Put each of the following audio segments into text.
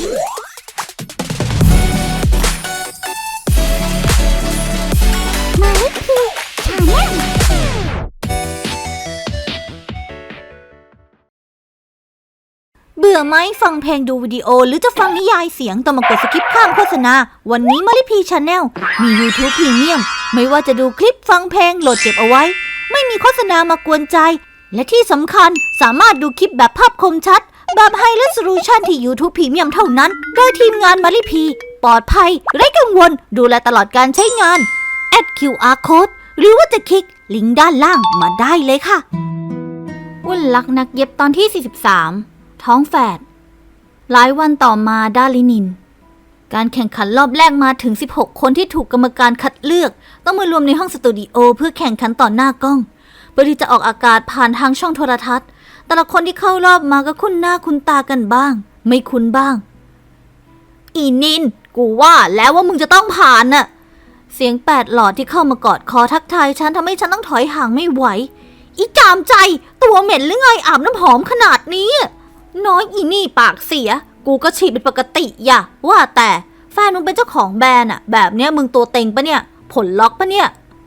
มาลิพีชาแนลเบื่อไหมฟังเพลงดูวิดีโอ หรือจะฟังนิยายเสียงต้องมากดสกิปข้ามโฆษณา วันนี้มาริพีชาแนลมี YouTube พรีเมียม ไม่ว่าจะดูคลิปฟังเพลงโหลดเก็บเอาไว้ ไม่มีโฆษณามากวนใจ และที่สำคัญสามารถดูคลิปแบบภาพคมชัด แบบไฮ r e s o l u t i o n ที่ YouTube พรีเมียมเท่านั้น โดยทีมงานมาริพี ปลอดภัย ไร้กังวล ดูแลตลอดการใช้งาน add QR code หรือว่าจะคลิก ลิงก์ด้านล่างมาได้เลยค่ะวุ่นลักนักเย็บตอนที่ 43 ท้องแฝด หลายวันต่อมาดาลินิน การแข่งขันรอบแรกมาถึง 16 คนที่ถูกกรรมการคัดเลือก ต้องมารวมในห้องสตูดิโอเพื่อแข่งขันต่อหน้ากล้องเพื่อที่จะออกอากาศผ่านทางช่องโทรทัศน์ แต่ละคนที่เข้ารอบมาก็คุ้นหน้าคุ้นตากันบ้าง ไม่คุ้นบ้าง อีนิน กูว่าแล้วว่ามึงจะต้องผ่านน่ะ เสียงแปดหลอดที่เข้ามากอดคอทักทายฉันทำให้ฉันต้องถอยห่างไม่ไหว อีจามใจ ตัวเหม็นหรือไงอาบน้ำหอมขนาดนี้ น้อยอีนี่ปากเสีย กูก็ฉีดเป็นปกติอย่าว่าแต่แฟนมึงเป็นเจ้าของแบรนด์อะแบบเนี้ยมึงตัวเต็งปะเนี่ย ผลล็อกปะเนี่ย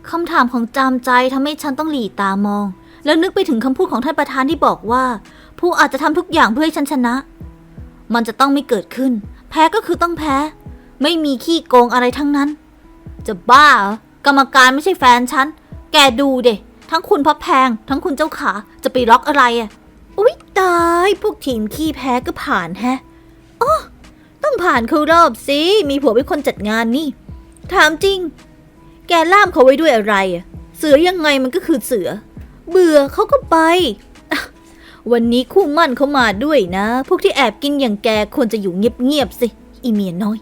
คำถามของจามใจทำให้ฉันต้องหลีตามอง แล้วนึกไปถึงคำพูดของท่านประธานที่บอกว่า ผู้อาจจะทำทุกอย่างเพื่อให้ฉันชนะ มันจะต้องไม่เกิดขึ้น แพ้ก็คือต้องแพ้ ไม่มีขี้โกงอะไรทั้งนั้น จะบ้าเหรอกรรมการไม่ใช่แฟนฉัน แกดูเดะทั้งคุณพระแพง ทั้งคุณเจ้าขาจะไปล็อกอะไรอะอุ๊ยตาย พวกทีมขี้แพ้ก็ผ่านแฮะอ๋อต้องผ่านเข้ารอบสิ มีผัวเป็นคนจัดงานนี่ ถามจริง แกล่ามเขาไว้ด้วยอะไรอะเสือยังไงมันก็คือเสือ เบื่อเขาก็ไป วันนี้คู่มั่นเขามาด้วยนะ พวกที่แอบกินอย่างแกควรจะอยู่เงียบๆสิ อีเมียน้อย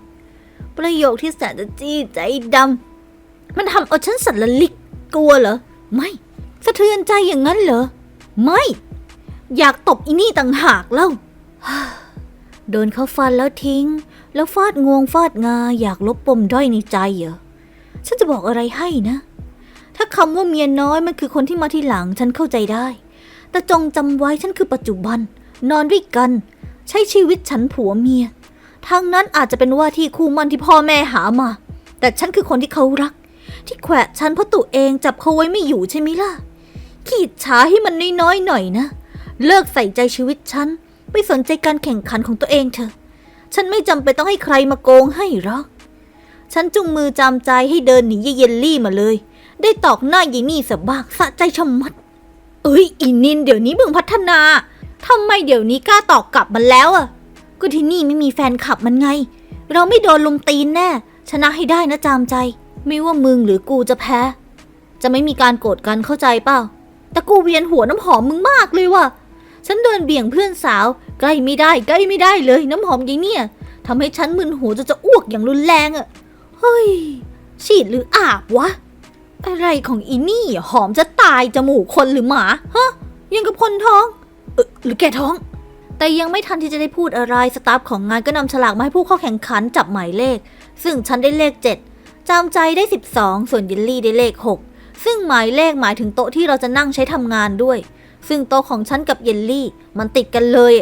ประโยคที่แสนจะจี้ใจดำมันทำเอาฉันสั่นละลิกกลัวเหรอ ไม่ สะเทือนใจอย่างนั้นเหรอ ไม่ อยากตบอีนี่ต่างหากเล่าโดนเขาฟันแล้วทิ้ง แล้วฟาดงวงฟาดงาอยากลบปมด้อยในใจเหรอ ฉันจะบอกอะไรให้นะ ถ้าคำว่าเมียน้อยมันคือคนที่มาที่หลังฉันเข้าใจได้ แต่จงจำไว้ฉันคือปัจจุบัน นอนด้วยกัน ใช้ชีวิตฉันผัวเมียทางนั้นอาจจะเป็นว่าที่คู่มั่นที่พ่อแม่หามา แต่ฉันคือคนที่เขารัก ที่แขวะฉันเพราะตัวเองจับเขาไว้ไม่อยู่ใช่ไหมล่ะ ขีดช้าให้มันน้อยๆหน่อยนะ เลิกใส่ใจชีวิตฉันไปสนใจการแข่งขันของตัวเองเถอะ ฉันไม่จำเป็นต้องให้ใครมาโกงให้หรอก ฉันจุงมือจำใจให้เดินหนียายเยลลี่มาเลย ได้ตอกหน้ายายนี่สบากสะใจชะมัด เอ้ยอินินเดี๋ยวนี้มึงพัฒนาทำไมเดี๋ยวนี้กล้าตอกกลับมันแล้วอะก็ที่นี่ไม่มีแฟนคลับมันไง เราไม่โดนลุมตีนแน่ ชนะให้ได้นะจามใจ ไม่ว่ามึงหรือกูจะแพ้ จะไม่มีการโกรธกันเข้าใจเปล่า แต่กูเวียนหัวน้ำหอมมึงมากเลยว่ะ ฉันเดินเบี่ยงเพื่อนสาว ใกล้ไม่ได้ใกล้ไม่ได้เลยน้ำหอมยายเนี่ยทำให้ฉันมึนหัวจนจะอ้วกอย่างรุนแรงอะเฮ้ยฉีดหรืออาบวะ อะไรของอีนี่หอมจะตายจมูกคนหรือหมาฮะยังกับคนท้อง เออหรือแกท้อง แต่ยังไม่ทันที่จะได้พูดอะไรสตาฟของงานก็นำฉลากมาให้ผู้เข้าแข่งขันจับหมายเลข ซึ่งฉันได้เลข 7จำใจได้ 12 ส่วนยิลลี่ได้เลข 6 ซึ่งหมายเลขหมายถึงโต๊ะที่เราจะนั่งใช้ทำงานด้วย ซึ่งโต๊ะของฉันกับเยลลี่ มันติดกันเลย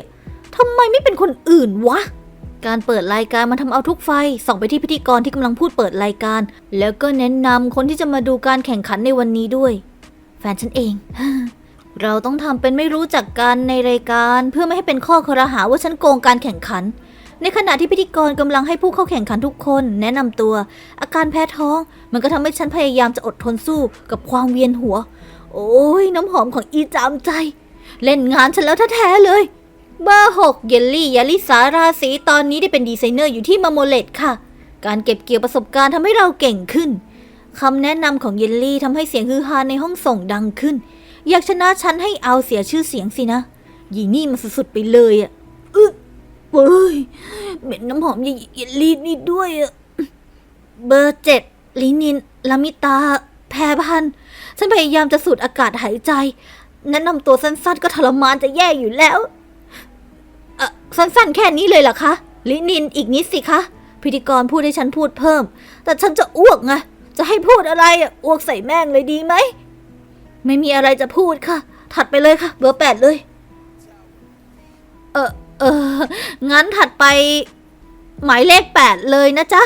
ทำไมไม่เป็นคนอื่นวะ การเปิดรายการมันทำเอาทุกไฟ ส่องไปที่พิธีกรที่กำลังพูดเปิดรายการ แล้วก็แนะนำคนที่จะมาดูการแข่งขันในวันนี้ด้วย แฟนฉันเอง เราต้องทำเป็นไม่รู้จักกันในรายการเพื่อไม่ให้เป็นข้อคอรหาว่าฉันโกงการแข่งขัน ในขณะที่พิธีกรกำลังให้ผู้เข้าแข่งขันทุกคน แนะนำตัว อาการแพ้ท้อง มันก็ทำให้ฉันพยายามจะอดทนสู้กับความเวียนหัว โอ้ยน้ำหอมของอีจามใจ เล่นงานฉันแล้วแท้ๆเลย เบอร์หกเยลลี่ยาลิสาราศีตอนนี้ได้เป็นดีไซเนอร์อยู่ที่มาโมเลตค่ะ การเก็บเกี่ยวประสบการณ์ทำให้เราเก่งขึ้นคำแนะนำของเยลลี่ทำให้เสียงฮือฮาในห้องส่งดังขึ้น อยากชนะฉันให้เอาเสียชื่อเสียงสินะยีนี่มันสุดๆไปเลยอะอึ๊ะเว้ยเหม็นน้ำหอมเยลลี่นี่ด้วยอะเบอร์เจ็ดลินินลามิตา แพรพันฉันพยายามจะสูดอากาศหายใจแนะนำตัวสั้นๆก็ทรมานจะแย่อยู่แล้ว สั้นๆแค่นี้เลยเหรอคะ ลินินอีกนิดสิคะ พิธีกรพูดให้ฉันพูดเพิ่ม แต่ฉันจะอ้วกไง จะให้พูดอะไรอ้วกใส่แม่งเลยดีไหม ไม่มีอะไรจะพูดค่ะ ถัดไปเลยค่ะ เบอร์แปดเลย เออเอองั้นถัดไป หมายเลขแปดเลยนะจ๊ะ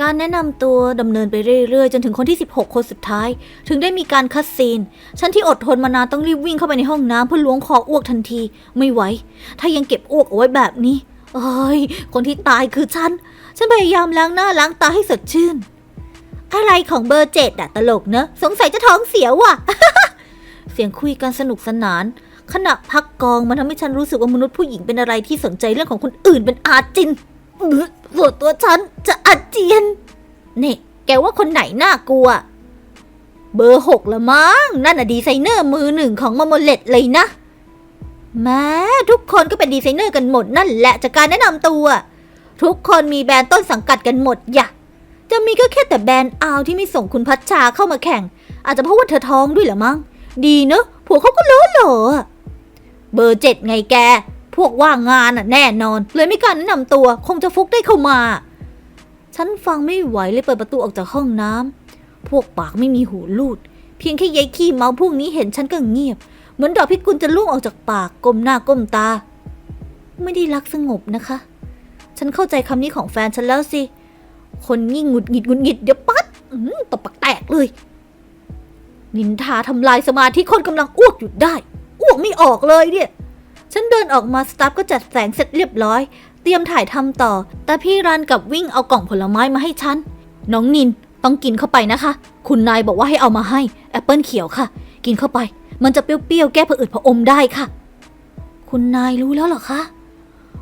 การแนะนำตัวดำเนินไปเรื่อยๆ จนถึงคนที่ 16 คนสุดท้าย ถึงได้มีการคัดซีน ฉันที่อดทนมานานต้องรีบวิ่งเข้าไปในห้องน้ำเพื่อล้วงคออ้วกทันที ไม่ไหว ถ้ายังเก็บอ้วกเอาไว้แบบนี้ เอ้ย คนที่ตายคือฉัน ฉันพยายามล้างหน้าล้างตาให้สดชื่น อะไรของเบอร์เจ็ดอะตลกเนอะ สงสัยจะท้องเสียว่ะ เสียงคุยกันสนุกสนาน ขณะพักกองมันทำให้ฉันรู้สึกว่ามนุษย์ผู้หญิงเป็นอะไรที่สนใจเรื่องของคนอื่นเป็นอาจิน ส่วนตัวฉันจะอาเจียน นี่ แกว่าคนไหนน่ากลัว เบอร์หกละมั้ง นั่นอะดีไซเนอร์มือหนึ่งของมาโมเลตเลยนะ แม้ทุกคนก็เป็นดีไซเนอร์กันหมดนั่นแหละจากการแนะนำตัว ทุกคนมีแบรนด์ต้นสังกัดกันหมดอย่าจะมีก็แค่แต่แบรนด์อาวที่ไม่ส่งคุณพัชชาเข้ามาแข่ง อาจจะเพราะว่าเธอท้องด้วยหรอมั้ง ดีเนอะผัวเขาก็เลอะเหรออะเบอร์เจ็ดไงแก พวกว่างงานอะแน่นอน เลยไม่กล้ารแนะนำตัว คงจะฟุกได้เข้ามา ฉันฟังไม่ไหวเลยเปิดประตูออกจากห้องน้ำพวกปากไม่มีหูลูด เพียงแค่ยายขี้เมาพวกนี้เห็นฉันก็เงียบ เหมือนดอกพิกุลจะล่วงออกจากปากก้มหน้าก้มตา ไม่ได้รักสงบนะคะ ฉันเข้าใจคำนี้ของแฟนฉันแล้วสิ คนยิ่งหงุดหงิดหงุดหงิดเดี๋ยวปัดตบปากแตกเลย นินทาทำลายสมาธิคนกำลังอ้วกหยุดได้ อ้วกไม่ออกเลยเนี่ย ฉันเดินออกมาสตาฟก็จัดแสงเสร็จเรียบร้อย เตรียมถ่ายทำต่อ แต่พี่รันกับวิ่งเอากล่องผลไม้มาให้ฉัน น้องนินต้องกินเข้าไปนะคะ คุณนายบอกว่าให้เอามาให้แอปเปิลเขียวค่ะ กินเข้าไป มันจะเปรี้ยวๆ แก้ผะอืดผะอมได้ค่ะ คุณนายรู้แล้วเหรอคะ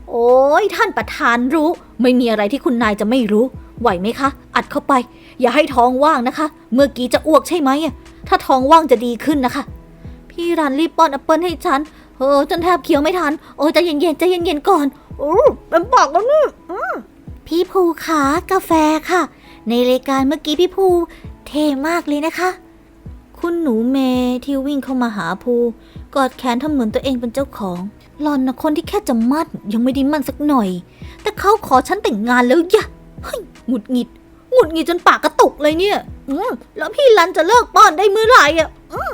โอ้ยท่านประธานรู้ ไม่มีอะไรที่คุณนายจะไม่รู้ ไหวไหมคะ อัดเข้าไป อย่าให้ท้องว่างนะคะ เมื่อกี้จะอ้วกใช่ไหมอะถ้าท้องว่างจะดีขึ้นนะคะ พี่รันรีบป้อนแอปเปิลให้ฉัน เออจนแทบเคี้ยวไม่ทัน โอ้ยใจเย็นๆใจเย็นๆก่อนโอ้เป็นปากแล้วนี่พี่ภูขากาแฟค่ะ ในรายการเมื่อกี้พี่ภูเท่มากเลยนะคะ คุณหนูเมที่วิ่งเข้ามาหาภูกอดแขนทำเหมือนตัวเองเป็นเจ้าของหลอนนะคนที่แค่จะมั่นยังไม่ได้มั่นสักหน่อย แต่เขาขอฉันแต่งงานแล้วยะเฮ้ยหงุดหงิดหงุดหงิดจนปากกระตุกเลยเนี่ย อืมแล้วพี่รันจะเลิกป้อนได้เมื่อไหร่อะ อืม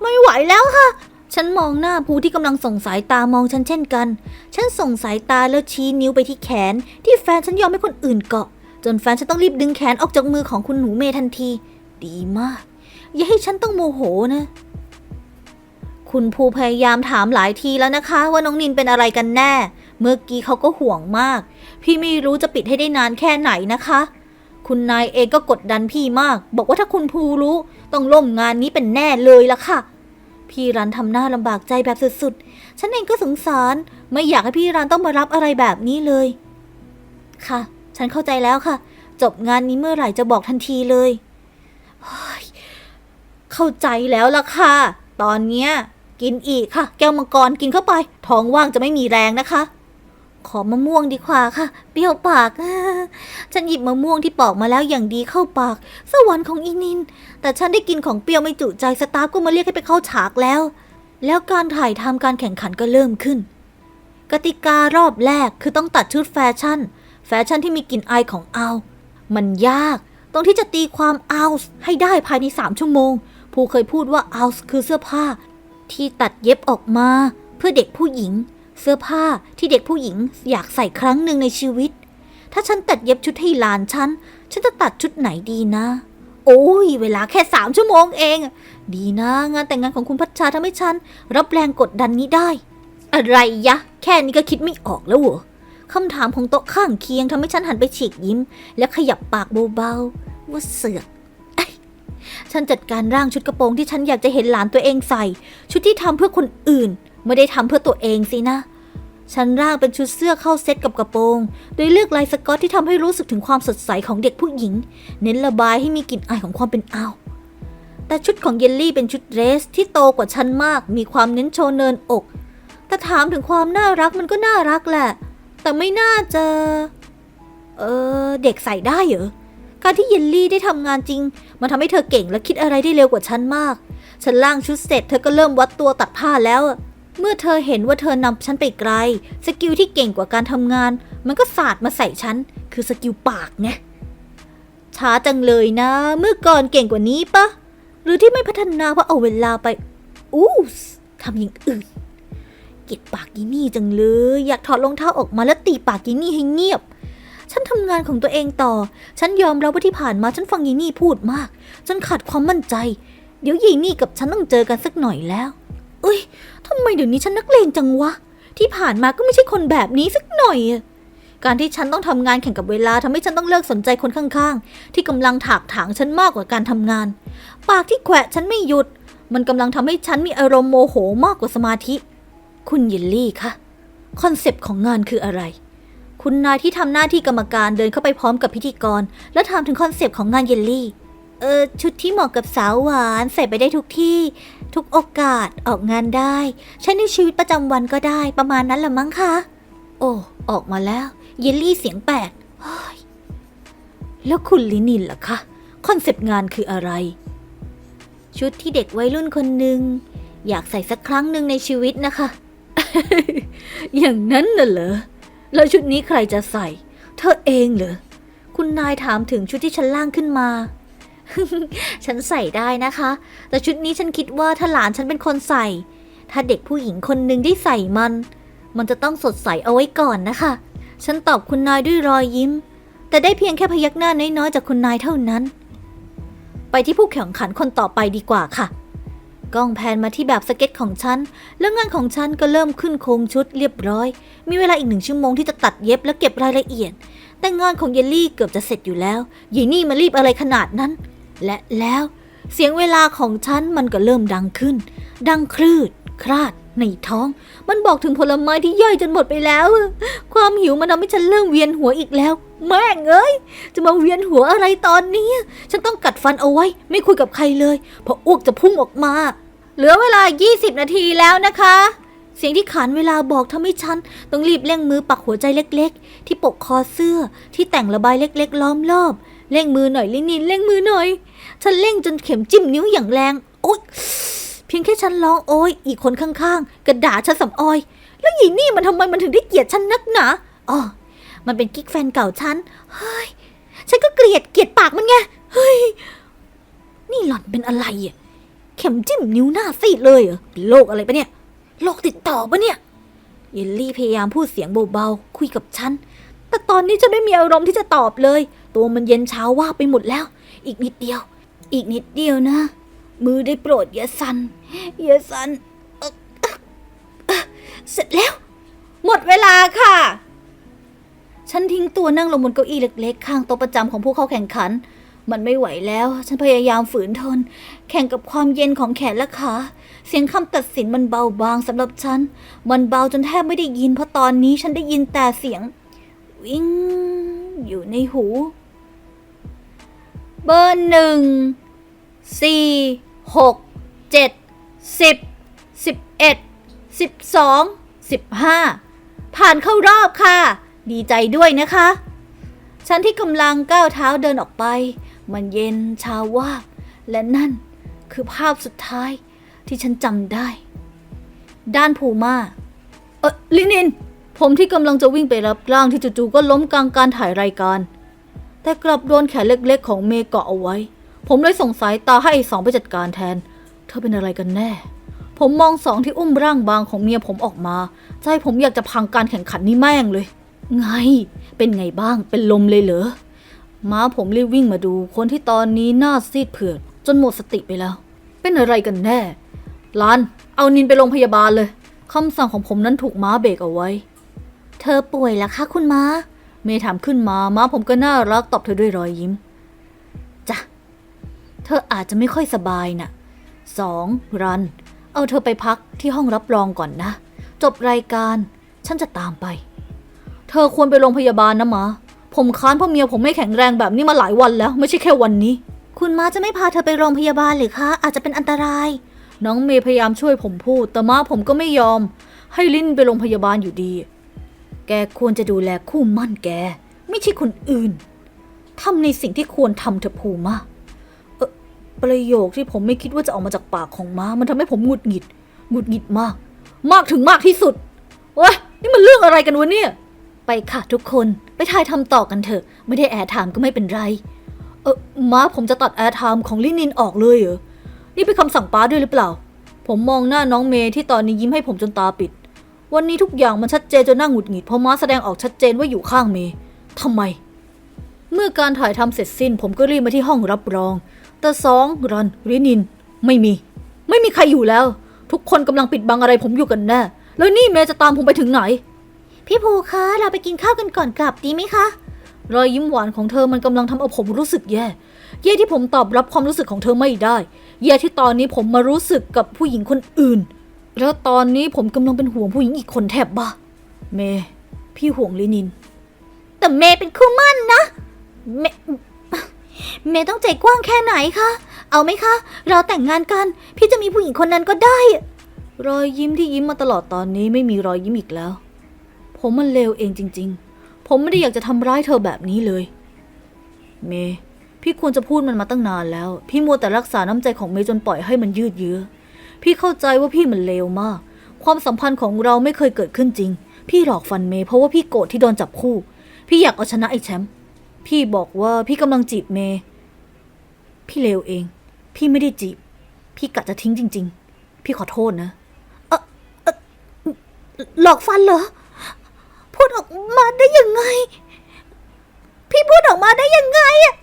ไม่ไหวแล้วค่ะ ฉันมองหน้าภูที่กำลังส่งสายตามองฉันเช่นกัน ฉันส่งสายตาแล้วชี้นิ้วไปที่แขน ที่แฟนฉันยอมให้คนอื่นเกาะ จนแฟนฉันต้องรีบดึงแขนออกจากมือของคุณหนูเมทันที ดีมาก อย่าให้ฉันต้องโมโหนะ คุณภูพยายามถามหลายทีแล้วนะคะ ว่าน้องนินเป็นอะไรกันแน่ เมื่อกี้เขาก็ห่วงมาก พี่ไม่รู้จะปิดให้ได้นานแค่ไหนนะคะ คุณนายเองก็กดดันพี่มาก บอกว่าถ้าคุณภูรู้ ต้องล่มงานนี้เป็นแน่เลยละค่ะ พี่รันทำหน้าลำบากใจแบบสุดๆ ฉันเองก็สงสาร ไม่อยากให้พี่รันต้องมารับอะไรแบบนี้เลย ค่ะ ฉันเข้าใจแล้วค่ะ จบงานนี้เมื่อไหร่จะบอกทันทีเลย เข้าใจแล้วล่ะค่ะ ตอนเนี้ย กินอีกค่ะ แก้วมังกรกินเข้าไป ท้องว่างจะไม่มีแรงนะคะ ขอมะม่วงดีกว่าค่ะ เปรี้ยวปาก ฉันหยิบมะม่วงที่ปอกมาแล้วอย่างดีเข้าปาก สวรรค์ของอีนิน แต่ฉันได้กินของเปรี้ยวไม่จุใจสตาฟก็มาเรียกให้ไปเข้าฉากแล้ว แล้วการถ่ายทำการแข่งขันก็เริ่มขึ้น กติการอบแรกคือต้องตัดชุดแฟชั่น แฟชั่นที่มีกลิ่นอายของเอามันยาก ตรงที่จะตีความเอาให้ได้ภายใน3ชั่วโมง ผู้เคยพูดว่าเอาคือเสื้อผ้า ที่ตัดเย็บออกมาเพื่อเด็กผู้หญิง เสื้อผ้าที่เด็กผู้หญิงอยากใส่ครั้งหนึ่งในชีวิต ถ้าฉันตัดเย็บชุดให้หลานฉัน ฉันจะตัดชุดไหนดีนะ โอ้ย เวลาแค่สามชั่วโมงเอง ดีนะ งานแต่งงานของคุณพัชชาทำให้ฉัน รับแรงกดดันนี้ได้ อะไรยะ แค่นี้ก็คิดไม่ออกแล้วเหรอคำถามของโต๊ะข้างเคียงทำให้ฉันหันไปฉีกยิ้ม และขยับปากเบาๆว่าเสือกฉันจัดการร่างชุดกระโปรงที่ฉันอยากจะเห็นหลานตัวเองใส่ ชุดที่ทำเพื่อคนอื่น ไม่ได้ทำเพื่อตัวเองสินะ ฉันร่างเป็นชุดเสื้อเข้าเซ็ตกับกระโปรง โดยเลือกลายสกอตที่ทำให้รู้สึกถึงความสดใสของเด็กผู้หญิง เน้นระบายให้มีกลิ่นอายของความเป็นอาวแต่ชุดของเยลลี่เป็นชุดเดรสที่โตกว่าฉันมาก มีความเน้นโชว์เนินอกแต่ถามถึงความน่ารักมันก็น่ารักแหละ แต่ไม่น่าจะ เออเด็กใส่ได้เหรอ การที่เยลลี่ได้ทำงานจริง มันทำให้เธอเก่งและคิดอะไรได้เร็วกว่าฉันมาก ฉันล่างชุดเสร็จเธอก็เริ่มวัดตัวตัดผ้าแล้ว เมื่อเธอเห็นว่าเธอนำฉันไปไกล สกิลที่เก่งกว่าการทำงาน มันก็สาดมาใส่ฉัน คือสกิลปากไงช้าจังเลยนะ เมื่อก่อนเก่งกว่านี้ปะ หรือที่ไม่พัฒนาเพราะเอาเวลาไป อู้สทำอย่างอื่นเกลียดปากกินี่จังเลย อยากถอดรองเท้าออกมาแล้วตีปากกินี่ให้เงียบ ฉันทำงานของตัวเองต่อ ฉันยอมรับว่าที่ผ่านมาฉันฟังยีนี่พูดมาก จนขาดความมั่นใจ เดี๋ยวยีนี่กับฉันต้องเจอกันสักหน่อยแล้ว เอ้ยทำไมเดี๋ยวนี้ฉันนักเลงจังวะ ที่ผ่านมาก็ไม่ใช่คนแบบนี้สักหน่อยอะการที่ฉันต้องทำงานแข่งกับเวลาทำให้ฉันต้องเลิกสนใจคนข้างๆ ที่กำลังถากถางฉันมากกว่าการทำงาน ปากที่แขวะฉันไม่หยุด มันกำลังทำให้ฉันมีอารมณ์โมโหมากกว่าสมาธิ คุณยินลี่คะคอนเซปต์ของงานคืออะไร คุณนายที่ทำหน้าที่กรรมการเดินเข้าไปพร้อมกับพิธีกร และถามถึงคอนเซปต์ของงานเยลลี่ เออชุดที่เหมาะกับสาวหวานใส่ไปได้ทุกที่ ทุกโอกาสออกงานได้ ใช้ในชีวิตประจำวันก็ได้ประมาณนั้นละมั้งคะ โอ้ ออกมาแล้ว เยลลี่เสียงแปดเฮ้แล้วคุณลินินล่ะคะคอนเซปต์งานคืออะไร ชุดที่เด็กวัยรุ่นคนหนึ่งอยากใส่สักครั้งหนึ่งในชีวิตนะคะ อย่างนั้นน่ะเหรอ แล้วชุดนี้ใครจะใส่ เธอเองเหรอ คุณนายถามถึงชุดที่ฉันล่างขึ้นมา ฉันใส่ได้นะคะ แต่ชุดนี้ฉันคิดว่าถ้าหลานฉันเป็นคนใส่ ถ้าเด็กผู้หญิงคนหนึ่งได้ใส่มัน มันจะต้องสดใสเอาไว้ก่อนนะคะ ฉันตอบคุณนายด้วยรอยยิ้ม แต่ได้เพียงแค่พยักหน้าน้อยๆจากคุณนายเท่านั้น ไปที่ผู้แข่งขันคนต่อไปดีกว่าค่ะกล้องแพนมาที่แบบสเก็ตของฉัน แล้วงานของฉันก็เริ่มขึ้นโครงชุดเรียบร้อย มีเวลาอีกหนึ่งชั่วโมงที่จะตัดเย็บและเก็บรายละเอียด แต่งานของเยลลี่เกือบจะเสร็จอยู่แล้วยีนี่มารีบอะไรขนาดนั้น และแล้ว เสียงเวลาของฉันมันก็เริ่มดังขึ้น ดังคลืดคราด ในท้อง มันบอกถึงผลไม้ที่ย่อยจนหมดไปแล้ว ความหิวมันทำให้ฉันเริ่มเวียนหัวอีกแล้ว แม่งเอ้ย จะมาเวียนหัวอะไรตอนนี้ ฉันต้องกัดฟันเอาไว้ ไม่คุยกับใครเลย เพราะอ้วกจะพุ่งออกมา เหลือเวลา 20 นาทีแล้วนะคะเสียงที่ขานเวลาบอกทำให้ฉัน ต้องรีบเร่งมือปักหัวใจเล็ก ๆ ที่ปกคอเสื้อที่แต่งระบายเล็ก ๆ ล้อมรอบ เร่งมือหน่อยลินินเร่งมือหน่อย ฉันเร่งจนเข็มจิ้มนิ้วอย่างแรงโอ๊ยเพียงแค่ฉันร้องโอ๊ยอีกคนข้างๆ กระด่าฉันสำออย แล้วหญิงนี่มันทำไมมันถึงได้เกลียดฉันนักหนาอ๋อมันเป็นกิ๊กแฟนเก่าฉันเฮ้ยฉันก็เกลียดเกลียดปากมันไงเฮ้ยนี่หล่อนเป็นอะไรอะเข็มจิ้มนิ้วหน้าซีดเลยเหรอโรคอะไรปะเนี่ยโรคติดต่อปะเนี่ยเยลลี่พยายามพูดเสียงเบาๆคุยกับฉันแต่ตอนนี้ฉันไม่มีอารมณ์ที่จะตอบเลย ตัวมันเย็นชาว่าไปหมดแล้ว อีกนิดเดียว อีกนิดเดียวนะ มือได้โปรดอย่าสันอย่าสันเอ่อเเสร็จแล้ว หมดเวลาค่ะ ฉันทิ้งตัวนั่งลงบนเก้าอี้เล็กๆ ข้างโต๊ะประจำของผู้เข้าแข่งขัน มันไม่ไหวแล้ว ฉันพยายามฝืนทน แข่งกับความเย็นของแขนและขา เสียงคำตัดสินมันเบาบางสำหรับฉัน มันเบาจนแทบไม่ได้ยินเพราะตอนนี้ฉันได้ยินแต่เสียง วิ่งอยู่ในหู เบอร์หนึ่งสี่หกเจ็ดสิบสิบเอ็ดสิบสองสิบห้าผ่านเข้ารอบค่ะ ดีใจด้วยนะคะ ฉันที่กำลังก้าวเท้าเดินออกไป มันเย็นชาวาบและนั่นคือภาพสุดท้ายที่ฉันจำได้ ด้านภูมาเออลินิน ผมที่กำลังจะวิ่งไปรับร่างที่จู่ๆก็ล้มกลางการถ่ายรายการ แต่กลับโดนแขนเล็กๆ ของเมย์เกาะเอาไว้ ผมเลยส่งสายตาให้ไอ้สองไปจัดการแทน เธอเป็นอะไรกันแน่ ผมมองสองที่อุ้มร่างบางของเมียผมออกมา ใจผมอยากจะพังการแข่งขันนี้แม่งเลย ไง เป็นไงบ้าง เป็นลมเลยเหรอ ม้าผมรีบวิ่งมาดูคนที่ตอนนี้หน้าซีดเผือดจนหมดสติไปแล้ว เป็นอะไรกันแน่ลานเอานินไปโรงพยาบาลเลยคำสั่งของผมนั้นถูกม้าเบรกเอาไว้ เธอป่วยแล้วคะคุณม้า เมย์ถามขึ้นมาม้าผมก็น่ารักตอบเธอด้วยรอยยิ้มจ้ะเธออาจจะไม่ค่อยสบายน่ะสองรัน เอาเธอไปพักที่ห้องรับรองก่อนนะ จบรายการฉันจะตามไป เธอควรไปโรงพยาบาลนะมาผมค้านเพราะเมียผมไม่แข็งแรงแบบนี้มาหลายวันแล้ว ไม่ใช่แค่วันนี้ คุณม้าจะไม่พาเธอไปโรงพยาบาลหรือคะ อาจจะเป็นอันตราย น้องเมย์พยายามช่วยผมพูด แต่ม้าผมก็ไม่ยอม ให้ลิ้นไปโรงพยาบาลอยู่ดี แกควรจะดูแลคู่มั่นแก ไม่ใช่คนอื่นทำในสิ่งที่ควรทำเถอะภูมาเออประโยคที่ผมไม่คิดว่าจะออกมาจากปากของม้า มันทำให้ผมหงุดหงิดหงุดหงิดมาก มากถึงมากที่สุดว้ยนี่มันเรื่องอะไรกันวะเนี่ย ไปค่ะทุกคนไปทายทำต่อกันเถอะ ไม่ได้แอร์ไทม์ก็ไม่เป็นไร เออม้าผมจะตัดแอร์ไทม์ของลินินออกเลยเหรอนี่เป็นคำสั่งป้าด้วยหรือเปล่า ผมมองหน้าน้องเมย์ที่ตอนนี้ยิ้มให้ผมจนตาปิด วันนี้ทุกอย่างมันชัดเจนจนน่าหงุดหงิดเพราะม้าแสดงออกชัดเจนว่าอยู่ข้างเมย์ทำไม เมื่อการถ่ายทำเสร็จสิ้น ผมก็รีบมาที่ห้องรับรอง แต่สองรันรินิน ไม่มี ไม่มีใครอยู่แล้ว ทุกคนกำลังปิดบังอะไรผมอยู่กันแน่ แล้วนี่เมย์จะตามผมไปถึงไหน พี่ภูคะ เราไปกินข้าวกันก่อนกลับดีไหมคะ รอยยิ้มหวานของเธอมันกำลังทำเอาผมรู้สึกแย่ แย่ที่ผมตอบรับความรู้สึกของเธอไม่ได้ แย่ที่ตอนนี้ผมมารู้สึกกับผู้หญิงคนอื่น แล้วตอนนี้ผมกำลังเป็นห่วงผู้หญิงอีกคนแทบบ้าเม พี่ห่วงลินิน แต่เมย์เป็นคู่มั่นนะ เมย์เมย์ต้องใจกว้างแค่ไหนคะ เอาไหมคะ เราแต่งงานกัน พี่จะมีผู้หญิงคนนั้นก็ได้ รอยยิ้มที่ยิ้มมาตลอดตอนนี้ไม่มีรอยยิ้มอีกแล้ว ผมมันเลวเองจริง ๆ ผมไม่ได้อยากจะทำร้ายเธอแบบนี้เลย เมย์พี่ควรจะพูดมันมาตั้งนานแล้ว พี่มัวแต่รักษาน้ำใจของเมย์จนปล่อยให้มันยืดเยื้อ พี่เข้าใจว่าพี่มันเลวมาก ความสัมพันธ์ของเราไม่เคยเกิดขึ้นจริง พี่หลอกฟันเมย์เพราะว่าพี่โกรธที่โดนจับคู่ พี่อยากเอาชนะไอ้แชมป์ พี่บอกว่าพี่กำลังจีบเมย์ พี่เลวเอง พี่ไม่ได้จีบ พี่กะจะทิ้งจริง ๆ พี่ขอโทษนะ เออเออหลอกฟันเหรอ พูดออกมาได้ยังไง พี่พูดออกมาได้ยังไงอะ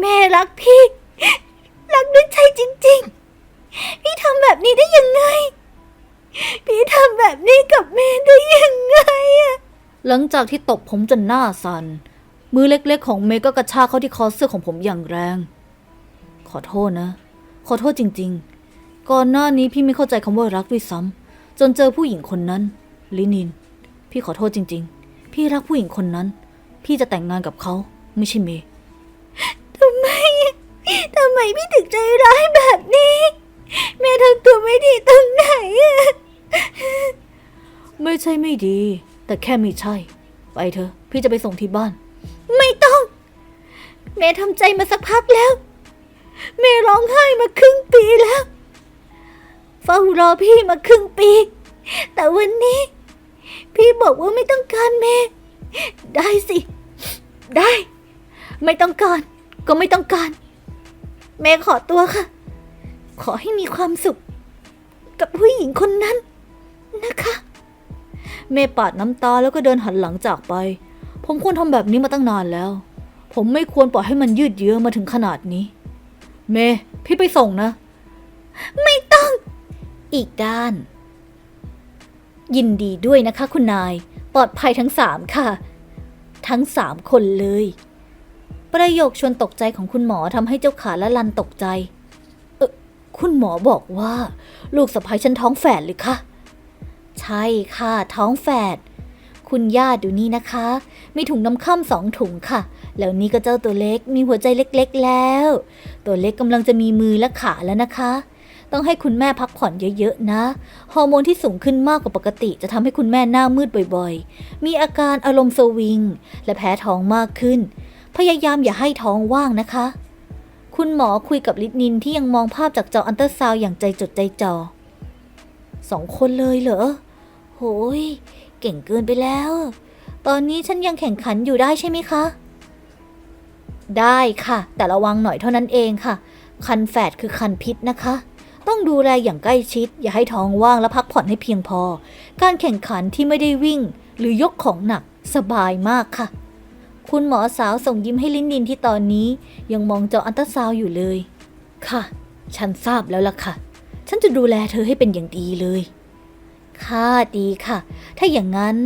แม่รักพี่ รักด้วยใจจริง ๆ พี่ทำแบบนี้ได้ยังไง พี่ทำแบบนี้กับแม่ได้ยังไงอะหลังจากที่ตบผมจนหน้าสัน่นมือเล็กๆ ของเมย์ก็กระชากเข้าที่คอเสื้อของผมอย่างแรง ขอโทษนะ ขอโทษจริง ๆ ก่อนหน้านี้พี่ไม่เข้าใจคำว่ารักด้วยซ้ำจนเจอผู้หญิงคนนั้น ลินิน พี่ขอโทษจริง ๆ พี่รักผู้หญิงคนนั้น พี่จะแต่งงานกับเขาไม่ใช่เมย์ทำไม ทำไมพี่ถึงใจร้ายแบบนี้ แม่ทำตัวไม่ดีตรงไหนอะไม่ใช่ไม่ดี แต่แค่ไม่ใช่ ไปเถอะ พี่จะไปส่งที่บ้าน ไม่ต้อง แม่ทำใจมาสักพักแล้ว แม่ร้องไห้มาครึ่งปีแล้วเฝ้ารอพี่มาครึ่งปี แต่วันนี้ พี่บอกว่าไม่ต้องการแม่ ได้สิ ได้ ไม่ต้องการ ก็ไม่ต้องการ แม่ขอตัวค่ะ ขอให้มีความสุข กับผู้หญิงคนนั้นนะคะ เมย์ปาดน้ำตาแล้วก็เดินหันหลังจากไป ผมควรทำแบบนี้มาตั้งนานแล้ว ผมไม่ควรปล่อยให้มันยืดเยื้อมาถึงขนาดนี้ เมย์พี่ไปส่งนะ ไม่ต้อง อีกด้าน ยินดีด้วยนะคะ คุณนาย ปลอดภัยทั้งสามค่ะ ทั้งสามคนเลย ประโยคชวนตกใจของคุณหมอทำให้เจ้าขาและลันตกใจ เออคุณหมอบอกว่า ลูกสะใภ้ฉันท้องแฝดหรือคะ ใช่ค่ะ ท้องแฝด คุณย่าดูนี่นะคะ มีถุงน้ำข้ามสองถุงค่ะ แล้วนี่ก็เจ้าตัวเล็ก มีหัวใจเล็กๆแล้ว ตัวเล็กกำลังจะมีมือและขาแล้วนะคะ ต้องให้คุณแม่พักผ่อนเยอะๆนะ ฮอร์โมนที่สูงขึ้นมากกว่าปกติ จะทำให้คุณแม่หน้ามืดบ่อยๆ มีอาการอารมณ์สวิง และแพ้ท้องมากขึ้น พยายามอย่าให้ท้องว่างนะคะ คุณหมอคุยกับลิทนินที่ยังมองภาพจากจออันเตอร์ซาวอย่างใจจดใจจ่อสองคนเลยเหรอ โหย เก่งเกินไปแล้ว ตอนนี้ฉันยังแข่งขันอยู่ได้ใช่ไหมคะ ได้ค่ะ แต่ระวังหน่อยเท่านั้นเองค่ะ คันแฝดคือคันพิษนะคะ ต้องดูแลอย่างใกล้ชิด อย่าให้ท้องว่างและพักผ่อนให้เพียงพอ การแข่งขันที่ไม่ได้วิ่ง หรือยกของหนักสบายมากค่ะ คุณหมอสาวส่งยิ้มให้ลินดินที่ตอนนี้ยังมองจออันตราซาวอยู่เลย ค่ะ ฉันทราบแล้วล่ะค่ะ ฉันจะดูแลเธอให้เป็นอย่างดีเลย ค่ะดีค่ะ ถ้าอย่างนั้น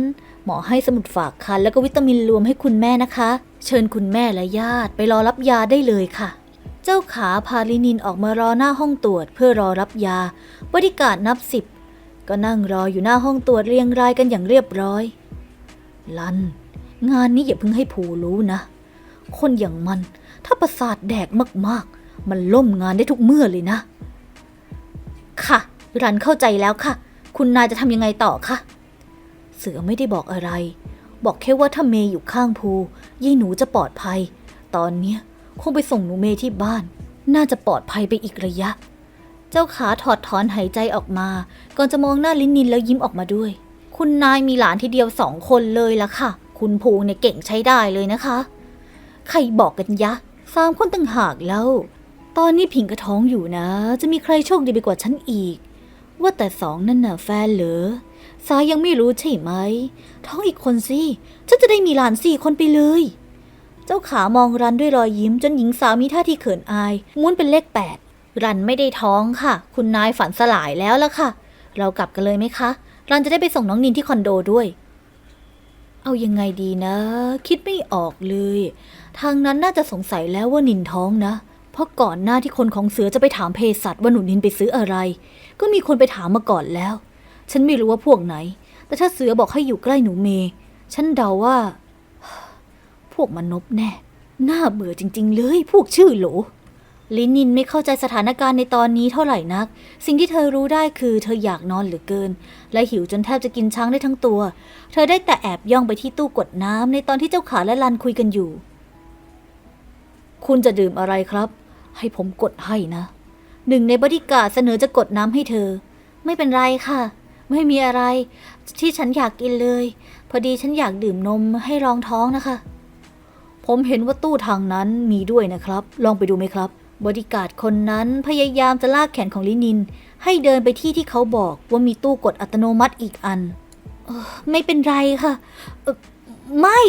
หมอให้สมุดฝากคันแล้วก็วิตามินรวมให้คุณแม่นะคะ เชิญคุณแม่และญาติไปรอรับยาได้เลยค่ะ เจ้าขาพาลินินออกมารอหน้าห้องตรวจเพื่อรอรับยาบริการนับสิบก็นั่งรออยู่หน้าห้องตรวจเรียงรายกันอย่างเรียบร้อย ลัน งานนี้อย่าเพิ่งให้ผูรู้นะ คนอย่างมัน ถ้าประสาทแดกมากๆ มันล่มงานได้ทุกเมื่อเลยนะ ค่ะ รันเข้าใจแล้วค่ะ คุณนายจะทำยังไงต่อคะเสือไม่ได้บอกอะไร บอกแค่ว่าถ้าเมย์อยู่ข้างภูยี่หนูจะปลอดภัย ตอนเนี้ยคงไปส่งหนูเมย์ที่บ้าน น่าจะปลอดภัยไปอีกระยะ เจ้าขาถอดถอนหายใจออกมา ก่อนจะมองหน้าลินนินแล้วยิ้มออกมาด้วย คุณนายมีหลานทีเดียวสองคนเลยละค่ะ คุณภูเนี่ยเก่งใช้ได้เลยนะคะ ใครบอกกันยะสามคนต่างหากแล้ว ตอนนี้ผิงกระท้องอยู่นะ จะมีใครโชคดีไปกว่าฉันอีก ว่าแต่สองนั่นน่ะแฟนเหรอสายยังไม่รู้ใช่ไหม ท้องอีกคนสิฉันจะได้มีหลานสี่คนไปเลย เจ้าขามองรันด้วยรอยยิ้มจนหญิงสาวมีท่าที่เขินอาย ม้วนเป็นเลขแปดรันไม่ได้ท้องค่ะ คุณนายฝันสลายแล้วล่ะค่ะ เรากลับกันเลยไหมคะ รันจะได้ไปส่งน้องนินที่คอนโดด้วย เอายังไงดีนะ คิดไม่ออกเลย ทางนั้นน่าจะสงสัยแล้วว่านินท้องนะ เพราะก่อนหน้าที่คนของเสือจะไปถามเภสัชว่าหนูนินไปซื้ออะไร ก็มีคนไปถามมาก่อนแล้ว ฉันไม่รู้ว่าพวกไหน แต่ถ้าเสือบอกให้อยู่ใกล้หนูเม ฉันเดาว่า พวกมนบแน่ น่าเบื่อจริง ๆ เลย พวกชื่อหล ลินินไม่เข้าใจสถานการณ์ในตอนนี้เท่าไหร่นัก สิ่งที่เธอรู้ได้คือเธออยากนอนเหลือเกิน และหิวจนแทบจะกินช้างได้ทั้งตัว เธอได้แต่แอบย่องไปที่ตู้กดน้ำในตอนที่เจ้าขาและลันคุยกันอยู่ คุณจะดื่มอะไรครับ ให้ผมกดให้นะ หนึ่งในบริการเสนอจะกดน้ำให้เธอ ไม่เป็นไรค่ะ ไม่มีอะไร ที่ฉันอยากกินเลย พอดีฉันอยากดื่มนมให้รองท้องนะคะ ผมเห็นว่าตู้ทางนั้นมีด้วยนะครับ ลองไปดูไหมครับ บริการดคนนั้นพยายามจะลากแขนของลินิน ให้เดินไปที่ที่เขาบอกว่ามีตู้กดอัตโนมัติอีกอันออไม่เป็นไรค่ะ ไม่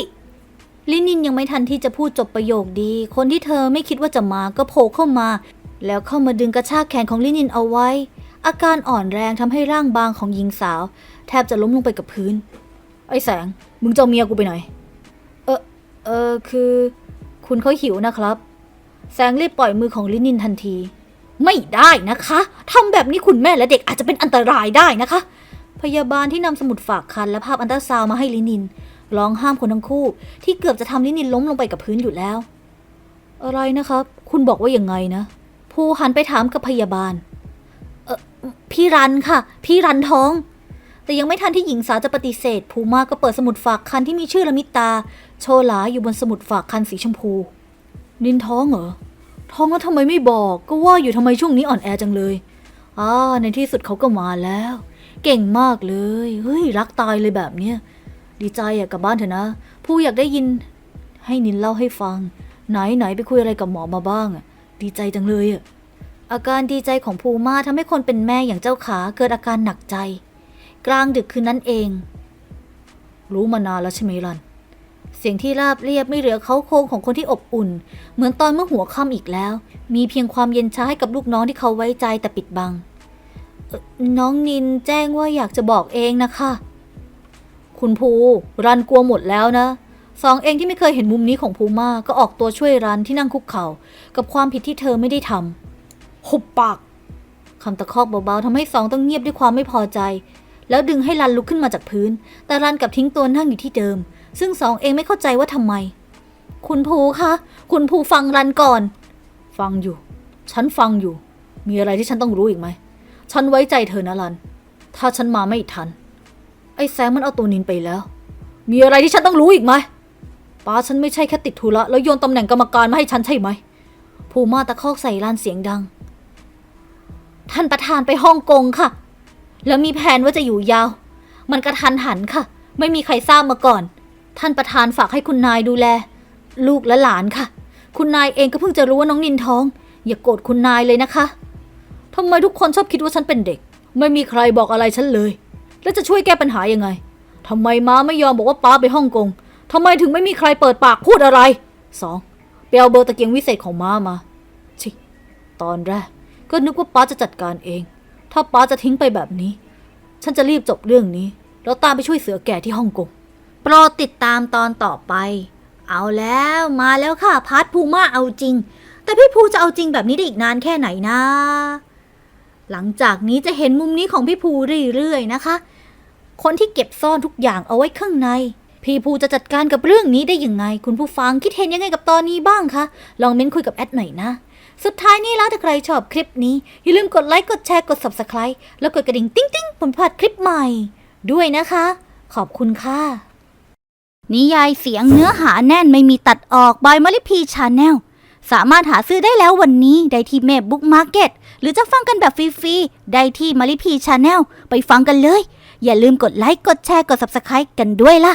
ลินินยังไม่ทันที่จะพูดจบประโยคดี คนที่เธอไม่คิดว่าจะมาก็โผล่เข้ามา แล้วเข้ามาดึงกระชากแขนของลินินเอาไว้ อาการอ่อนแรงทำให้ร่างบางของหญิงสาว แทบจะล้มลงไปกับพื้น ไอ้แสง มึงจะเอาเมียกูไปไหน เออเออคือ คุณเขาหิวนะครับ แสงรีบปล่อยมือของลินินทันที ไม่ได้นะคะทำแบบนี้คุณแม่และเด็กอาจจะเป็นอันตรายได้นะคะ พยาบาลที่นำสมุดฝากคันและภาพอันตราซาวมาให้ลินิน ร้องห้ามคนทั้งคู่ ที่เกือบจะทำลินินล้มลงไปกับพื้นอยู่แล้ว อะไรนะครับ คุณบอกว่าอยังไงนะผู้หันไปถามกับพยาบาล เออพี่รันค่ะ พี่รันท้อง แต่ยังไม่ทันที่หญิงสาวจะปฏิเสธภูมาก็เปิดสมุดฝากคันที่มีชื่อละมิตา โชลาอยู่บนสมุดฝากคันสีชมพู นินท้องเหรอ ท้องแล้วทำไมไม่บอก ก็ว่าอยู่ทำไมช่วงนี้อ่อนแอจังเลยอ่าในที่สุดเขาก็มาแล้ว เก่งมากเลย เฮ้ย รักตายเลยแบบเนี้ย ดีใจอะกลับบ้านเถอะนะ ผู้อยากได้ยิน ให้นินเล่าให้ฟัง ไหนไหนไปคุยอะไรกับหมอมาบ้างอะดีใจจังเลยอะอาการดีใจของภูมาทำให้คนเป็นแม่อย่างเจ้าขาเกิดอาการหนักใจ กลางดึกคืนนั้นเอง รู้มานานแล้วใช่ไหมรัน เสียงที่ราบเรียบไม่เหลือเขาโครงของคนที่อบอุ่น เหมือนตอนเมื่อหัวค่ำอีกแล้ว มีเพียงความเย็นชาให้กับลูกน้องที่เขาไว้ใจแต่ปิดบังเอ่อน้องนินแจ้งว่าอยากจะบอกเองนะคะ คุณภูรันกลัวหมดแล้วนะสองเองที่ไม่เคยเห็นมุมนี้ของภูมาก็ออกตัวช่วยรันที่นั่งคุกเข่ากับความผิดที่เธอไม่ได้ทำหุบปากคำตะคอกเบาๆทำให้สองต้องเงียบด้วยความไม่พอใจ แล้วดึงให้รันลุกขึ้นมาจากพื้น แต่รันกลับทิ้งตัวนั่งอยู่ที่เดิม ซึ่งสองเองไม่เข้าใจว่าทำไม คุณภูคะ คุณภูฟังรันก่อน ฟังอยู่ ฉันฟังอยู่ มีอะไรที่ฉันต้องรู้อีกไหม ฉันไว้ใจเธอนะรัน ถ้าฉันมาไม่ทัน ไอ้แซมมันเอาตัวนินไปแล้ว มีอะไรที่ฉันต้องรู้อีกไหมป้าฉันไม่ใช่แค่ติดธุระแล้วโยนตำแหน่งกรรมการมาให้ฉันใช่ไหม ภูมาตะคอกใส่ลานเสียงดัง ท่านประธานไปฮ่องกงค่ะ แล้วมีแผนว่าจะอยู่ยาว มันกระทันหันค่ะ ไม่มีใครทราบมาก่อน ท่านประธานฝากให้คุณนายดูแล ลูกและหลานค่ะ คุณนายเองก็เพิ่งจะรู้ว่าน้องนินท้อง อย่ากโกรธคุณนายเลยนะคะทำไมทุกคนชอบคิดว่าฉันเป็นเด็ก ไม่มีใครบอกอะไรฉันเลย แล้วจะช่วยแก้ปัญหายังไงทำไมม้าไม่ยอมบอกว่าป้าไปฮ่องกงทำไมถึงไม่มีใครเปิดปากพูดอะไรสองไปเอาเบอร์ตะเกียงวิเศษของม้ามาชิตอนแรกก็นึกว่าป้าจะจัดการเอง ถ้าป้าจะทิ้งไปแบบนี้ ฉันจะรีบจบเรื่องนี้ แล้วตามไปช่วยเสือแก่ที่ฮ่องกง โปรดติดตามตอนต่อไป เอาแล้วมาแล้วค่ะพาร์ทภูมาเอาจริง แต่พี่ภูจะเอาจริงแบบนี้ได้อีกนานแค่ไหนนะ หลังจากนี้จะเห็นมุมนี้ของพี่ภูเรื่อยๆนะคะ คนที่เก็บซ่อนทุกอย่างเอาไว้ข้างใน พี่ภูจะจัดการกับเรื่องนี้ได้ยังไง คุณผู้ฟังคิดเห็นยังไงกับตอนนี้บ้างคะลองเม้นคุยกับแอดหน่อยนะสุดท้ายนี้แล้วถ้าใครชอบคลิปนี้ อย่าลืมกดไลค์กดแชร์กด subscribe แล้วกดกระดิ่ง ติ๊งติ๊งๆผมพลาดคลิปใหม่ ด้วยนะคะ ขอบคุณค่ะ นิยายเสียงเนื้อหาแน่นไม่มีตัดออกบายมาริพีชาแนลสามารถหาซื้อได้แล้ววันนี้ได้ที่เมพบุ๊กมาร์เก็ตหรือจะฟังกันแบบฟรีๆ ได้ที่มาริพีชาแนลไปฟังกันเลย อย่าลืมกดไลค์ กดแชร์ กด subscribe กันด้วยล่ะ